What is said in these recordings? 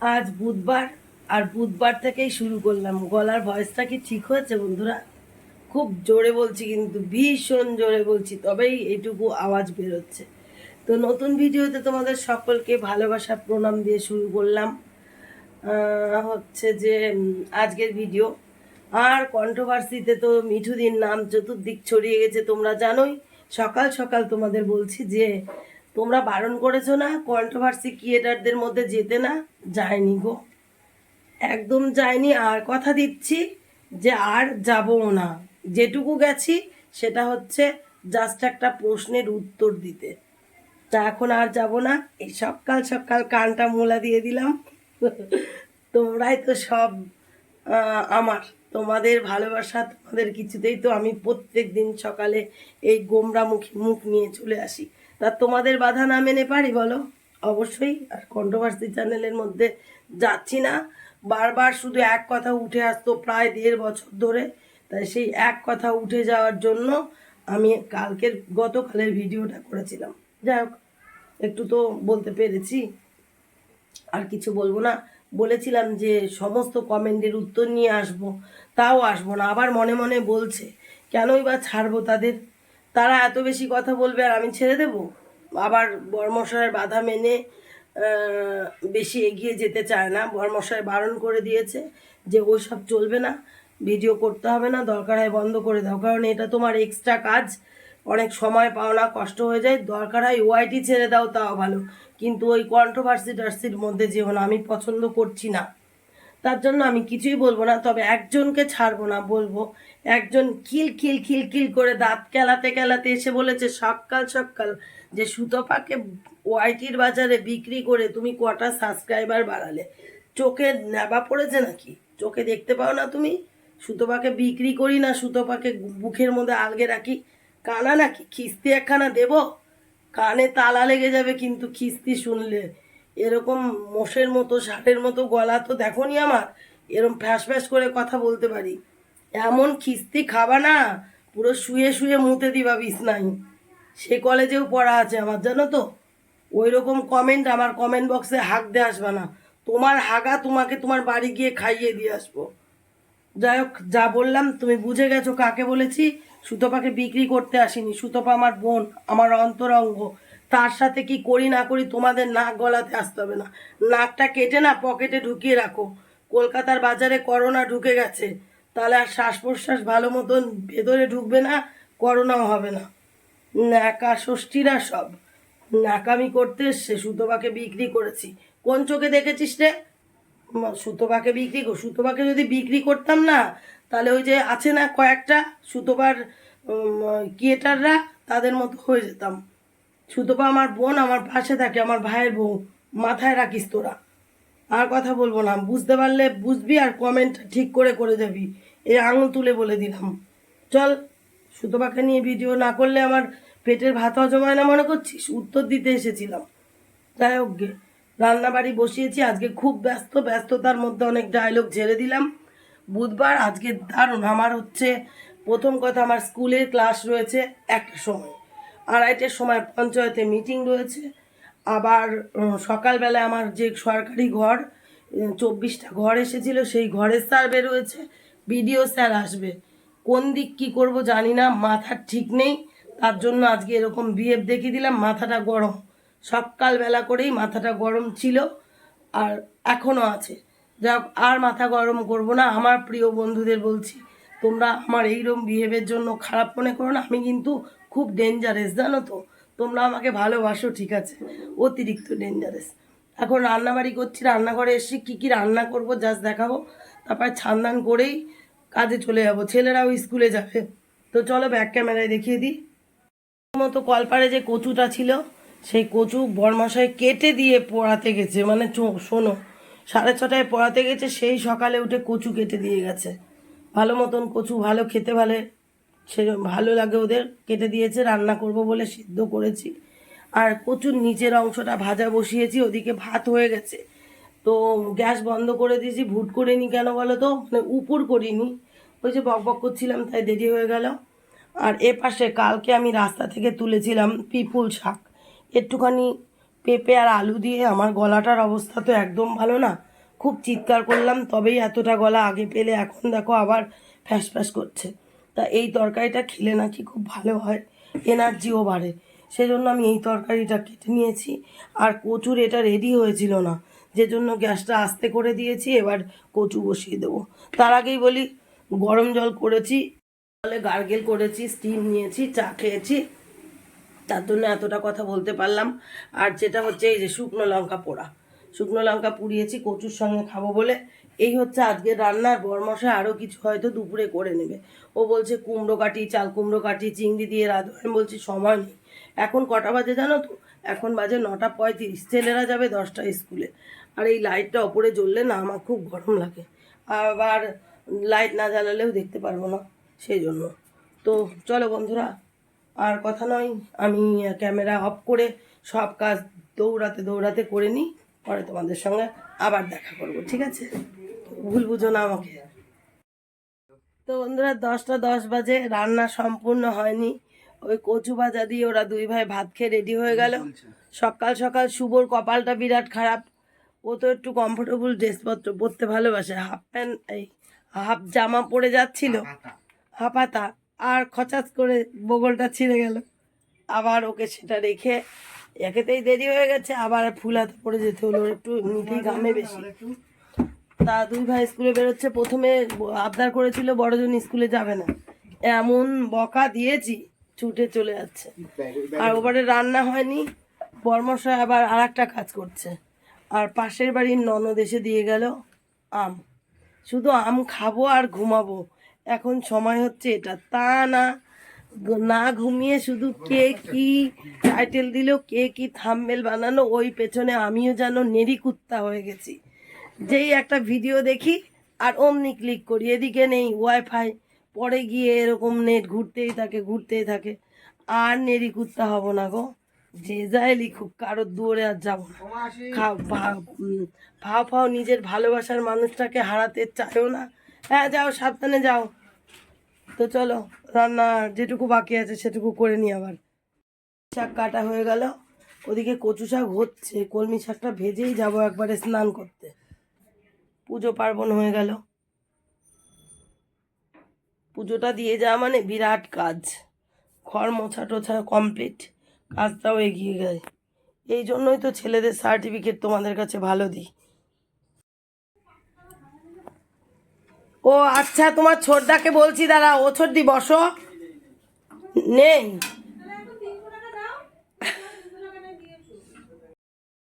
আজ বুধবার, আর বুধবার থেকেই শুরু করলাম। গলার ভয়েসটা কি ঠিক হয়েছে বন্ধুরা? খুব জোরে বলছি কিন্তু ভীষণ জোরে বলছি, তবেই এটুকু আওয়াজ বেরোচ্ছে। তো নতুন ভিডিওতে তোমাদের সকলকে ভালোবাসা, প্রণাম দিয়ে শুরু করলাম। হচ্ছে যে আজকের ভিডিও। আর কন্ট্রোভার্সিতে তো মিঠুদির নাম চতুর্দিক ছড়িয়ে গেছে, তোমরা জানোই। সকাল সকাল তোমাদের বলছি যে তোমরা বারণ করেছ না? কন্ট্রোভার্সি ক্রিয়েটারদের মধ্যে যেতে না? যায়নি গো। একদম যায়নি। আর কথা দিচ্ছি যে আর যাবও না। যেটুকু গেছি, সেটা হচ্ছে জাস্ট একটা প্রশ্নের উত্তর দিতে। তা এখন আর যাব না। এই সকাল সকাল কানটা মোলা দিয়ে দিলাম। তোমরাই তো সব আমার। তোমাদের ভালোবাসা, তোমাদের কিছুতেই তো আমি প্রত্যেক দিন সকালে এই গোমরামুখী মুখ নিয়ে চলে আসি। তা তোমাদের বাধা না মেনে পারি বলো? অবশ্যই, আর কন্ট্রোভার্সি চ্যানেলের মধ্যে যাচ্ছি না। বারবার শুধু এক কথা উঠে আসতো প্রায় দেড় বছর ধরে। তাই সেই এক কথা উঠে যাওয়ার জন্য আমি কালকের, গতকালের ভিডিওটা করেছিলাম। যাই হোক, একটু তো বলতে পেরেছি। আর কিছু বলব না। বলেছিলাম যে সমস্ত কমেন্টের উত্তর নিয়ে আসব। তাও আসব না। আবার মনে মনে বলছে, কেনই বা ছাড়বো তাদের? তারা এত বেশি কথা বলবে আর আমি ছেড়ে দেব? আবার বর্মশায়ের বাধা মেনে বেশি এগিয়ে যেতে চায় না। বর্মশায় বারণ করে দিয়েছে যে ওইসব চলবে না, ভিডিও করতে হবে না, দরকার হয় বন্ধ করে দাও। কারণ এটা তোমার এক্সট্রা কাজ। অনেক সময় পাও না, কষ্ট হয়ে যায়। দরকার হয় ওআইটি ছেড়ে দাও, তাও ভালো। কিন্তু ওই কন্ট্রোভার্সি টার্সির মধ্যে যেও না। আমি পছন্দ করছি না। তার জন্য আমি কিছুই বলব না, তবে একজনকে ছাড়বো না, বলব। একজন খিল খিল খিল খিল করে দাঁত কেলাতে কেলাতে এসে বলেছে, সকাল সকাল, যে সুতপাকে ওয়াইটির বাজারে বিক্রি করে তুমি কটা সাবস্ক্রাইবার বাড়ালে? চোখে নেবা পড়েছে নাকি? চোখে দেখতে পাও না তুমি? সুতপাকে বিক্রি করি না, সুতপাকে বুকের মধ্যে আলগে রাখি। কানা নাকি? খিস্তি একখানা দেবো? কানে তালা লেগে যাবে কিন্তু খিস্তি শুনলে এরকম মোষের মতো, ষাটের মতো গলা তো দেখনি আমার। এরকম ফ্যাস ফ্যাস করে কথা বলতে পারি। এমন খিস্তি খাবা না, পুরো শুয়ে শুয়ে মুতে দিবা বিছনাই সে কলেজেও পড়া আছে আমার, জানো তো? ওই রকম কমেন্ট আমার কমেন্ট বক্সে হাঁক দিয়ে আসবা না। তোমার হাগা তোমাকে তোমার বাড়ি গিয়ে খাইয়ে দিয়ে আসব। যাই হোক, যা বললাম, তুমি বুঝে গেছো কাকে বলেছি। সুতপাকে বিক্রি করতে আসিনি। সুতপা আমার বোন, আমার অন্তরঙ্গ। তার সাথে কি করি না করি তোমাদের নাক গলাতে আসতে হবে না। নাকটা কেটে না পকেটে ঢুকিয়ে রাখো। কলকাতার বাজারে করোনা ঢুকে গেছে। তাহলে আর শ্বাস প্রশ্বাস ভালো মতন ভেতরে ঢুকবে না করোনাও হবে না। ন্যাকা ষষ্ঠীরা সব। ন্যাকামি করতে এসছে সুতপাকে বিক্রি করেছি। কোন চোখে দেখেছিস রে? উম, সুতোপাকে বিক্রি কর সুতোপাকে যদি বিক্রি করতাম না তাহলে ওই যে আছে না কয়েকটা সুতোপার কিয়েটাররা তাদের মতো হয়ে যেতাম। সুতোপা আমার বোন আমার পাশে থাকে, আমার ভাইয়ের বউ, মাথায় রাখিস তোরা। আর কথা বলব না, বুঝতে পারলে বুঝবি আর কমেন্ট ঠিক করে করে যাবি এই আঙুল তুলে বলে দিলাম। চল, সুতোপাকে নিয়ে ভিডিও না করলে আমার পেটের ভাত হজম হয় না মনে করছিস? উত্তর দিতে এসেছিলাম। যাই হোক গে, রান্নাবাড়ি বসিয়েছি, আজকে খুব ব্যস্ত, ব্যস্ততার মধ্যে অনেক ডায়লগ ঝেড়ে দিলাম। বুধবার আজকে দারুণ, আমার হচ্ছে প্রথম কথা, আমার স্কুলের ক্লাস রয়েছে একটা সময়। আড়াইটের সময় পঞ্চায়েতে মিটিং রয়েছে। আবার সকালবেলা আমার যে সরকারি ঘর চব্বিশটা ঘর এসেছিল, সেই ঘরের সার্ভে রয়েছে। বিডিও স্যার আসবে। কোন দিক কি করব জানি না, মাথার ঠিক নেই। তার জন্য আজকে এরকম বিহেভ দেখিয়ে দিলাম, মাথাটা গরম। সকালবেলা করেই মাথাটা গরম ছিল, আর এখনও আছে। যাক আর মাথা গরম করব না, আমার প্রিয় বন্ধুদের বলছি, তোমরা আমার এইরকম বিহেভের জন্য খারাপ মনে করো না। আমি কিন্তু খুব ডেঞ্জারেস জানো তো? তোমরা আমাকে ভালোবাসো, ঠিক আছে? অতিরিক্ত ডেঞ্জারাস এখন রান্নাবাড়ি করছি, রান্নাঘরে এসে কী কী রান্না করব জাস্ট দেখাবো। তারপর ছান্দান করেই কাজে চলে যাব। ছেলেরাও স্কুলে যাবে। তো চলো ব্যাক ক্যামেরায় দেখিয়ে দিই। মতো কলপারে যে কচুটা ছিল, সেই কচু বরমাসায় কেটে দিয়ে পড়াতে গেছে। মানে শোনো, সাড়ে ছটায় পড়াতে গেছে, সেই সকালে উঠে কচু কেটে দিয়ে গেছে। ভালো মতন কচু ভালো, খেতে ভালো। সে ভালো লাগে ওদের। কেটে দিয়েছে, রান্না করব বলে সিদ্ধ করেছি। আর কচুর নিচের অংশটা ভাজা বসিয়েছি, ওদিকে ভাত হয়ে গেছে। তো গ্যাস বন্ধ করে দিয়েছি, ভুট করিনি কেন বলো তো? মানে উপর করিনি। ওই যে বক বক করছিলাম, তাই দেরি হয়ে গেল। আর এ পাশে কালকে আমি রাস্তা থেকে তুলেছিলাম পিপুল শাক। একটুখানি পেঁপে আর আলু দিয়ে, আমার গলাটার অবস্থা তো একদম ভালো না। খুব চিৎকার করলাম, তবেই এতটা গলা আগে পেলে, এখন দেখো আবার ফ্যাস ফ্যাস করছে। তা এই তরকারিটা খেলে নাকি খুব ভালো হয়, এনার্জিও বাড়ে। সেজন্য আমি এই তরকারিটা কেটে নিয়েছি। আর কচুর এটা রেডি হয়েছিল না যে জন্য গ্যাসটা আস্তে করে দিয়েছি, এবার কচু বসিয়ে দেবো। তার আগেই বলি, গরম জল করেছি, জলে গার্গেল করেছি স্টিম নিয়েছি, চা খেয়েছি। তার জন্য এতটা কথা বলতে পারলাম। আর যেটা হচ্ছে এই যে শুকনো লঙ্কা পোড়া, শুকনো লঙ্কা পুড়িয়েছি, কচুর সঙ্গে খাব বলে। এই হচ্ছে আজকে রান্নার বরমশা আরও কিছু হয়তো দুপুরে করে নেবে। ও বলছে, কুমড়ো কাটি, চাল কুমড়ো কাটি, চিংড়ি দিয়ে রাঁধবো আমি বলছি, সময় নেই। এখন কটা বাজে জানো তো? এখন বাজে নটা পঁয়ত্রিশ। ছেলেরা যাবে দশটা স্কুলে। আর এই লাইটটা ওপরে জ্বললে না আমার খুব গরম লাগে। আবার লাইট না জ্বালালেও দেখতে পারব না সেই জন্য তো চলো বন্ধুরা, আর কথা নয়। আমি ক্যামেরা অফ করে সব কাজ দৌড়াতে দৌড়াতে করে নিই। পরে তোমাদের সঙ্গে আবার দেখা করব। ঠিক আছে? ভুল বুঝো না আমাকে। তো বন্ধুরা দশটা দশ বাজে রান্না সম্পূর্ণ হয়নি। ওই কচু ভাজা দিয়ে ওরা দুই ভাই ভাত খেয়ে রেডি হয়ে গেল। সকাল সকাল শুভর কপালটা বিরাট খারাপ। ও তো একটু কমফোর্টেবল ড্রেসপত্র পরতে ভালোবাসে। হাফ প্যান্ট এই হাফ জামা পরে যাচ্ছিল। হাপাতা আর খচাত করে বগলটা ছিঁড়ে গেল। আবার ওকে সেটা রেখে একেতেই দেরি হয়ে গেছে। আবার ফুল হাতে পড়ে যেতে হলো। একটু নিতেই ঘামে বেশি। তা দুই ভাই স্কুলে বেরোচ্ছে। প্রথমে আবদার করেছিল বড়জন স্কুলে যাবে না। এমন বকা দিয়েছি, ছুটে চলে যাচ্ছে। আর ওবারে রান্না হয়নি বর্মশা আবার আর একটা কাজ করছে। আর পাশের বাড়ির ননদ এসে দিয়ে গেল, আম। শুধু আম খাব আর ঘুমাবো। এখন সময় হচ্ছে এটা। তা না না ঘুমিয়ে শুধু কে কি টাইটেল দিল, কে কি থাম্বেল বানানো ওই পেছনে আমিও যেন নেরি কুত্তা হয়ে গেছি। যেই একটা ভিডিও দেখি আর অমনি ক্লিক করি। এদিকে নেই ওয়াইফাই পরে গিয়ে এরকম নেট ঘুরতেই থাকে ঘুরতেই থাকে। আর নেরি কুত্তা হব না গো। যে যাই লিখুক কারোর দূরে আর যাব না। খাও ভা- উম, ফাও নিজের ভালোবাসার মানুষটাকে হারাতে চাইও না। হ্যাঁ যাও সাবধানে যাও। তো চলো রান্না যেটুকু বাকি আছে সেটুকু করে নি আবার। শাক কাটা হয়ে গেল। ওদিকে কচু শাক হচ্ছে। কলমি শাকটা ভেজেই যাব একবারে স্নান করতে। পুজো পার্বণ হয়ে গেল। পুজোটা দিয়ে যাওয়া মানে বিরাট কাজ। ঘর মোছা টোছা কমপ্লিট কাজটাও এগিয়ে যায় এই জন্যই তো ছেলেদের সার্টিফিকেট তোমাদের কাছে ভালো দিই। ও আচ্ছা তোমার ছোটদাকে বলছি দাঁড়া ও ছোটদি, বসো। নেই।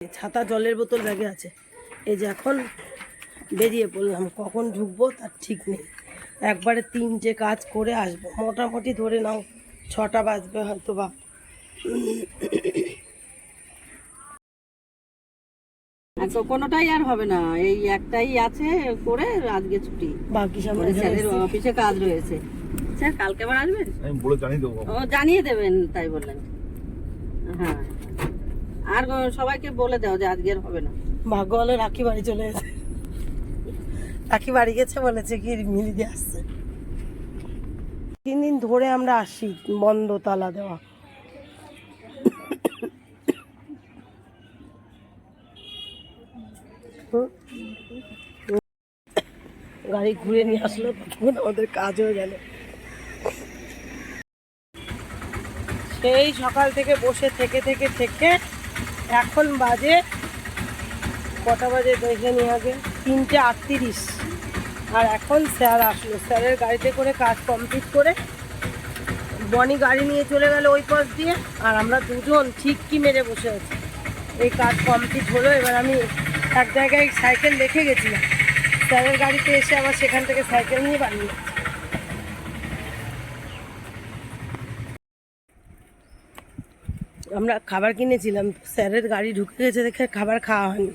ছাতা জলের বোতল ব্যাগে আছে। এই যে এখন বেরিয়ে পড়লাম। কখন ঢুকবো তার ঠিক নেই। একবারে তিনটে কাজ করে আসব। মোটামুটি ধরে নাও ছটা বাজবে হয়তো বা। আর তো কোনোটাই আর হবে না। এই একটাই আছে করে আজকে ছুটি। বাকি ওই স্যারের অফিসে কাজ রয়েছে। স্যার কালকে আবার আসবেন? আমি বলে জানিয়ে দেবো ও জানিয়ে দেবেন তাই বললেন। হ্যাঁ। আর সবাইকে বলে দাও যে আজকের হবে না। ভাগ্য হলো রাখি বাড়ি চলে গেছে রাখি বাড়ি গেছে, বলেছে কি মিলি দিয়ে আসছে। তিন দিন ধরে আমরা আসি বন্ধ তালা দেওয়া। গাড়ি ঘুরে নিয়ে আসলো, তখন আমাদের কাজ হয়ে গেল। সেই সকাল থেকে বসে থেকে থেকে থেকে এখন বাজে কটা বাজে দেখে নিয়ে আগে। তিনটে আটত্রিশ। আর এখন স্যার আসলো। স্যারের গাড়িতে করে কাজ কমপ্লিট করে বনি গাড়ি নিয়ে চলে গেল ওই পাশ দিয়ে। আর আমরা দুজন ঠিক কি মেরে বসে আছি। এই কাজ কমপ্লিট হলো, এবার আমি এক জায়গায় সাইকেল রেখে গেছিলাম। স্যারের গাড়িতে এসে আবার সেখান থেকে সাইকেল নিয়ে যাচ্ছি। আমরা খাবার কিনেছিলাম। স্যারের গাড়ি ঢুকে গেছে দেখে খাবার খাওয়া হয়নি।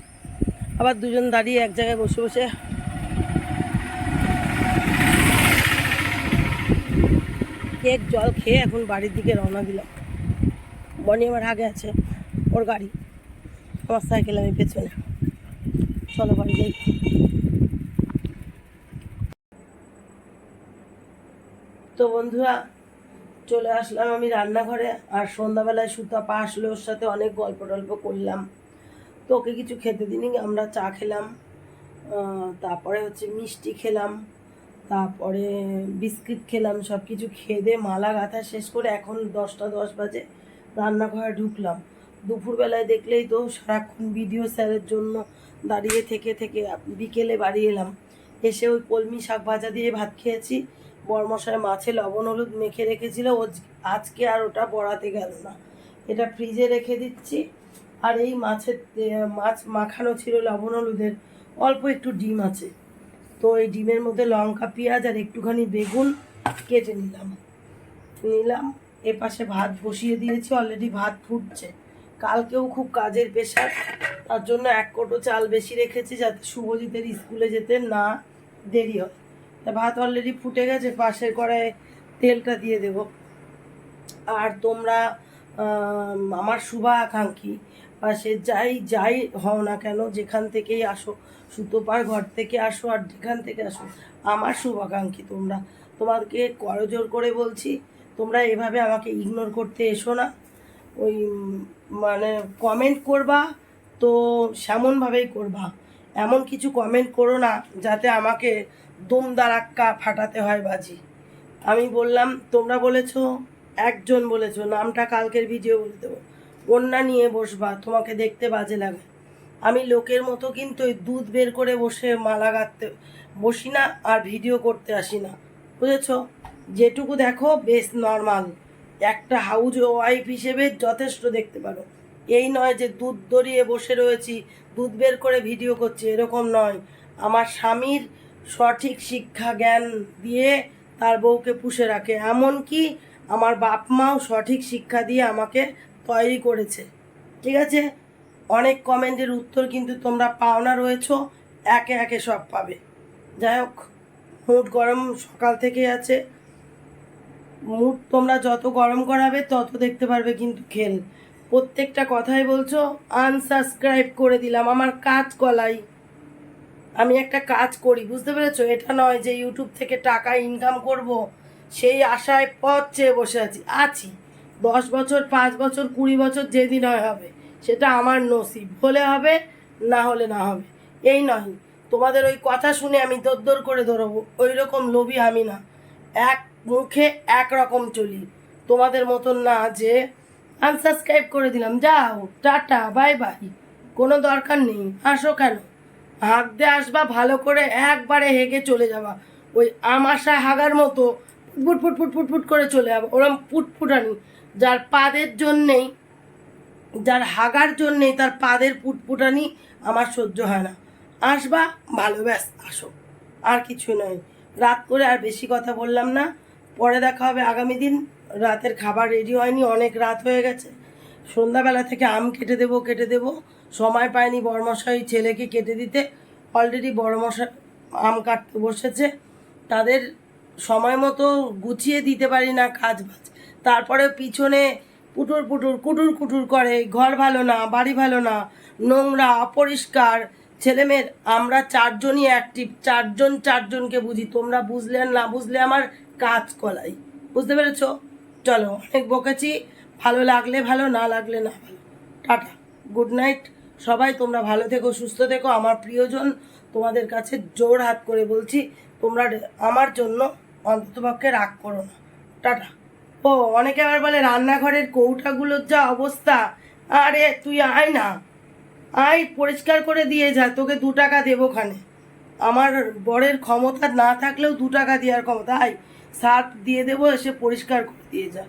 আবার দুজন দাঁড়িয়ে এক জায়গায় বসে বসে কেক, জল খেয়ে এখন বাড়ির দিকে রওনা দিলাম। বনি আমার আগে আছে, ওর গাড়ি। আমার সাইকেল আমি পেছনে। চলো বাড়ি যাই। তো বন্ধুরা, চলে আসলাম আমি রান্নাঘরে, আর সন্ধ্যাবেলায় সুতা পা আসলে ওর সাথে অনেক গল্প টল্প করলাম। তো ওকে কিছু খেতে দিনই আমরা চা খেলাম। তারপরে হচ্ছে মিষ্টি খেলাম। তারপরে বিস্কিট খেলাম সব কিছু খেয়ে দিয়ে মালা গাঁথা শেষ করে এখন দশটা দশ বাজে, রান্নাঘরে ঢুকলাম। দুপুরবেলায় দেখলেই তো সারাক্ষণ ভিডিও স্যারের জন্য দাঁড়িয়ে থেকে থেকে বিকেলে বাড়ি এলাম। এসে ওই কলমি শাক ভাজা দিয়ে ভাত খেয়েছি। বরমশায় মাছে লবণ হলুদ মেখে রেখেছিল ও আজকে আর ওটা বড়াতে গেল না। এটা ফ্রিজে রেখে দিচ্ছি। আর এই মাছের মাছ মাখানো ছিল লবণ হলুদের, অল্প একটু ডিম আছে। তো এই ডিমের মধ্যে লঙ্কা পেঁয়াজ আর একটুখানি বেগুন কেটে নিলাম। নিলাম এ পাশে ভাত বসিয়ে দিয়েছি অলরেডি ভাত ফুটছে। কালকেও খুব কাজের পেশার তার জন্য এক কোটো চাল বেশি রেখেছি যাতে শুভজিতের স্কুলে যেতে না দেরি হয়। তা ভাত অলরেডি ফুটে গেছে পাশের কড়ায় তেলটা দিয়ে দেবো। আর তোমরা আম, আমার শুভাকাঙ্ক্ষী বা সে যাই যাই হও না কেন, যেখান থেকেই আসো, সুতোপার ঘর থেকে আসো আর যেখান থেকে আসো, আমার শুভাকাঙ্ক্ষী তোমরা। তোমাকে করজোর করে বলছি, তোমরা এভাবে আমাকে ইগনোর করতে এসো না। ওই মানে কমেন্ট করবা তো সেমনভাবেই করবা। এমন কিছু কমেন্ট করো না যাতে আমাকে দুম দারাক্কা ফাটাতে হয় বাজি। আমি বললাম, তোমরা বলেছ, একজন বলেছ, নামটা কালকের ভিডিও বলে দেবো। অন্যা নিয়ে বসবা, তোমাকে দেখতে বাজে লাগে। আমি লোকের মতো কিন্তু ওই দুধ বের করে বসে মালা গাঁথতে বসি না আর ভিডিও করতে আসি না। বুঝেছ? যেটুকু দেখো, বেশ নর্মাল একটা হাউজ ওয়াইফ হিসেবে যথেষ্ট দেখতে পারো। এই নয় যে দুধ দড়িয়ে বসে রয়েছি, দুধ বের করে ভিডিও করছি, এরকম নয়। আমার স্বামীর সঠিক শিক্ষা জ্ঞান দিয়ে তার বউকে পুষে রাখে। এমনকি আমার বাপ মাও সঠিক শিক্ষা দিয়ে আমাকে তৈরি করেছে। ঠিক আছে? অনেক কমেন্টের উত্তর কিন্তু তোমরা পাওনা রয়েছো। একে একে সব পাবে। যাই হোক, মুড গরম সকাল থেকে আছে। মুড তোমরা যত গরম করাবে, তত দেখতে পারবে কিন্তু খেল প্রত্যেকটা কথাই বলছো আনসাবস্ক্রাইব করে দিলাম। আমার কাজ কলাই। আমি একটা কাজ করি, বুঝতে পেরেছ? এটা নয় যে ইউটিউব থেকে টাকা ইনকাম করব, সেই আশায় পথ চেয়ে বসে আছি। আছি। দশ বছর, পাঁচ বছর, কুড়ি বছর যেদিন হয় হবে, সেটা আমার নসিব। হলে হবে, না হলে না হবে। এই নয়, তোমাদের ওই কথা শুনে আমি দরদর করে ধরবো। ওই রকম লোভী আমি না। এক মুখে এক রকম চলি। তোমাদের মতন না যে আনসাবস্ক্রাইব করে দিলাম। যাও, টাটা, বাই বাই। কোনো দরকার নেই। আসো কেন? হাঁক দিয়ে আসবা, ভালো করে একবারে হেগে চলে যাবা। ওই আমাশা হাগার মতো ফুট ফুট ফুট ফুট ফুট করে চলে যাব। ওরম ফুটফুটানি। যার পাদের জন্যেই, যার হাগার জন্যেই তার পাদের ফুটফুটানি আমার সহ্য হয় না। আসবা, ভালো, ব্যাস, আসো। আর কিছু নয়। রাত করে আর বেশি কথা বললাম না। পরে দেখা হবে আগামী দিন। রাতের খাবার রেডি হয়নি, অনেক রাত হয়ে গেছে। সন্ধ্যাবেলা থেকে আম কেটে দেবো কেটে দেবো। সময় পায়নি বড়মশাই ছেলেকে কেটে দিতে। অলরেডি বড়মশাই আম কাটতে বসেছে। তাদের সময় মতো গুছিয়ে দিতে পারি না কাজ বাজ। তারপরে পিছনে পুটুর পুটুর, কুটুর কুটুর করে, ঘর ভালো না, বাড়ি ভালো না, নোংরা, অপরিষ্কার, ছেলেমেয়ের, আমরা চারজনই অ্যাক্টিভ চারজন চারজনকে বুঝি। তোমরা বুঝলে না বুঝলে আমার কাজ কলাই। বুঝতে পেরেছ? চলো, অনেক বকেছি। ভালো লাগলে ভালো, না লাগলে না ভালো। টাটা গুড নাইট সবাই তোমরা ভালো থেকো, সুস্থ থেকো। আমার প্রিয়জন তোমাদের কাছে জোর হাত করে বলছি, তোমরা আমার জন্য অন্ততপক্ষে রাগ করো না। টাটা। ও, অনেকে আবার বলে রান্নাঘরের কৌটাগুলোর যা অবস্থা। আরে, তুই আয় না। আয়, পরিষ্কার করে দিয়ে যা, তোকে দু টাকা দেবো খানে আমার বরের ক্ষমতা না থাকলেও দু টাকা দেওয়ার ক্ষমতা। আয় সার্ফ দিয়ে দেবো, এসে পরিষ্কার করে দিয়ে যা।